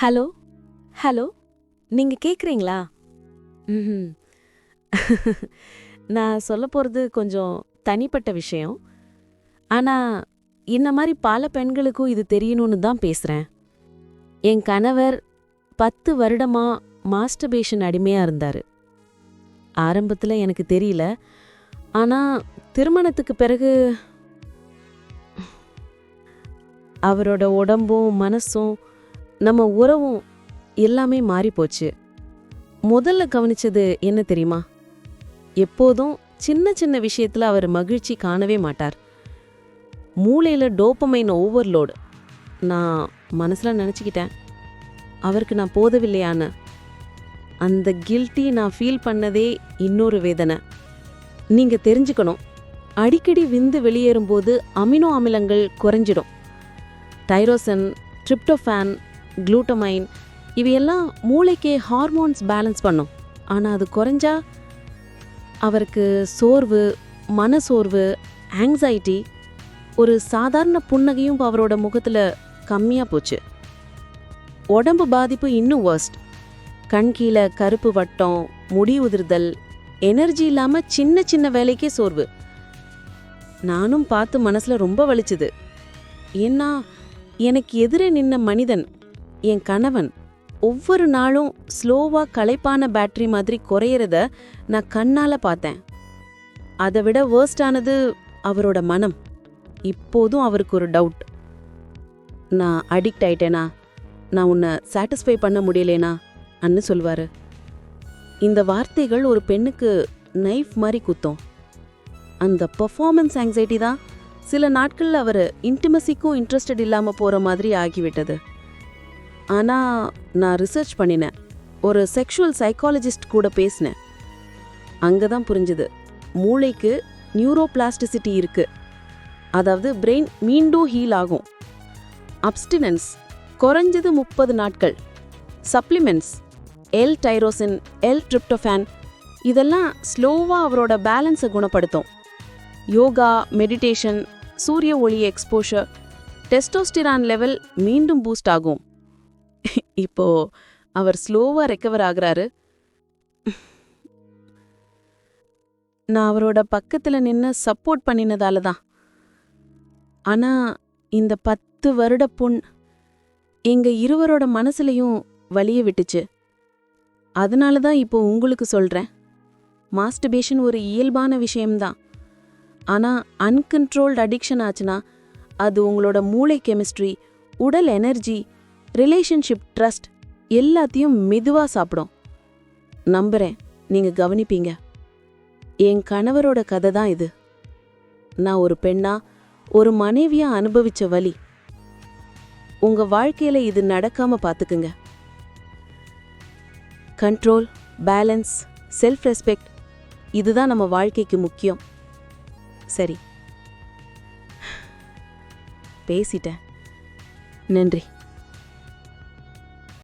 Hello? Hello? நீங்கள் கேட்குறீங்களா ம் நான் சொல்ல போகிறது கொஞ்சம் தனிப்பட்ட விஷயம். ஆனால் இந்த மாதிரி பல பெண்களுக்கும் இது தெரியணும்னு தான் பேசுகிறேன் என் கணவர் பத்து வருடமாக மாஸ்டர்பேஷன் அடிமையாக இருந்தார். ஆரம்பத்தில் எனக்கு தெரியல. ஆனால் திருமணத்துக்கு பிறகு அவரோட உடம்பும் மனசும் நம்ம உறவும் எல்லாமே மாறிப்போச்சு. முதல்ல கவனிச்சது என்ன தெரியுமா? எப்போதும் சின்ன சின்ன விஷயத்தில் அவர் மகிழ்ச்சி காணவே மாட்டார். மூளையில் டோப்பமைன் ஓவர்லோடு நான் மனசில் நினச்சிக்கிட்டேன். அவருக்கு நான் போதவில்லையான்னு. அந்த கில்ட்டி நான் ஃபீல் பண்ணதே இன்னொரு வேதனை. நீங்கள் தெரிஞ்சுக்கணும். அடிக்கடி விந்து வெளியேறும்போது அமினோ அமிலங்கள் குறைஞ்சிடும். டைரோசன் ட்ரிப்டோஃபேன் குளூட்டமைன் இவையெல்லாம் மூளைக்கே ஹார்மோன்ஸ் பேலன்ஸ் பண்ணும். ஆனால் அது குறைஞ்சா அவருக்கு சோர்வு மனசோர்வு ஆங்ஸைட்டி ஒரு சாதாரண புன்னகையும் அவரோட முகத்தில் கம்மியாக போச்சு. உடம்பு பாதிப்பு இன்னும் வேர்ஸ்ட் கண் கீழே கருப்பு வட்டம் முடி உதிர்தல் எனர்ஜி இல்லாமல் சின்ன சின்ன வேலைக்கே சோர்வு. நானும் பார்த்து மனசில் ரொம்ப வலிச்சுது. ஏன்னா எனக்கு எதிரே நின்ன மனிதன் என் கணவன் ஒவ்வொரு நாளும் ஸ்லோவா களைப்பான பேட்டரி மாதிரி குறையிறத நான் கண்ணால பார்த்தேன். அதை விட வேர்ஸ்டானது அவரோட மனம். இப்போதும் அவருக்கு ஒரு டவுட் நான் அடிக்ட் ஆயிட்டேனா? நான் உன்னை சாட்டிஸ்ஃபை பண்ண முடியலேனா? அன்னு சொல்வாரு. இந்த வார்த்தைகள் ஒரு பெண்ணுக்கு நைஃப் மாதிரி குத்தும். அந்த பர்ஃபார்மன்ஸ் ஆங்ஸைட்டி தான் சில நாட்களில் அவர் இன்டிமசிக்கும் இன்ட்ரெஸ்டட் இல்லாமல் போகிற மாதிரி ஆகிவிட்டது. ஆனால் நான் ரிசர்ச் பண்ணினேன். ஒரு செக்ஷுவல் சைக்காலஜிஸ்ட் கூட பேசினேன். அங்கே தான் புரிஞ்சுது. மூளைக்கு நியூரோபிளாஸ்டிசிட்டி இருக்கு. அதாவது பிரெயின் மீண்டும் ஹீல் ஆகும். அப்ஸ்டினன்ஸ் குறைஞ்சது முப்பது நாட்கள். Supplements L tyrosine L tryptophan இதெல்லாம் ஸ்லோவாக அவரோட பேலன்ஸை குணப்படுத்தும். யோகா மெடிடேஷன் சூரிய ஒளி எக்ஸ்போஷர் டெஸ்டோஸ்டிரான் லெவல் மீண்டும் பூஸ்ட் ஆகும். இப்போ அவர் ஸ்லோவாக ரெக்கவர் ஆகுறாரு. நான் அவரோட பக்கத்தில் நின்று சப்போர்ட் பண்ணினதால தான் ஆனால் இந்த பத்து வருட புண் எங்கள் இருவரோட மனசுலையும் வலிய விட்டுச்சு. அதனால தான் இப்போ உங்களுக்கு சொல்கிறேன் மாஸ்டர்பேஷன் ஒரு இயல்பான விஷயம்தான். ஆனால் அன்கன்ட்ரோல்டு அடிக்ஷன் ஆச்சுன்னா அது உங்களோட மூளை கெமிஸ்ட்ரி உடல் எனர்ஜி ரிலேஷன்ஷிப் ட்ரஸ்ட் எல்லாத்தையும் மெதுவாக சாப்பிடும். நம்புறேன் நீங்கள் கவனிப்பீங்க. என் கணவரோட கதை தான் இது. நான் ஒரு பெண்ணா ஒரு மனைவியா அனுபவிச்ச வழி. உங்க வாழ்க்கையில இது நடக்காம பாத்துக்குங்க. கண்ட்ரோல் பேலன்ஸ் செல்ஃப் ரெஸ்பெக்ட் இதுதான் நம்ம வாழ்க்கைக்கு முக்கியம். சரி. பேசிட்டேன். நன்றி.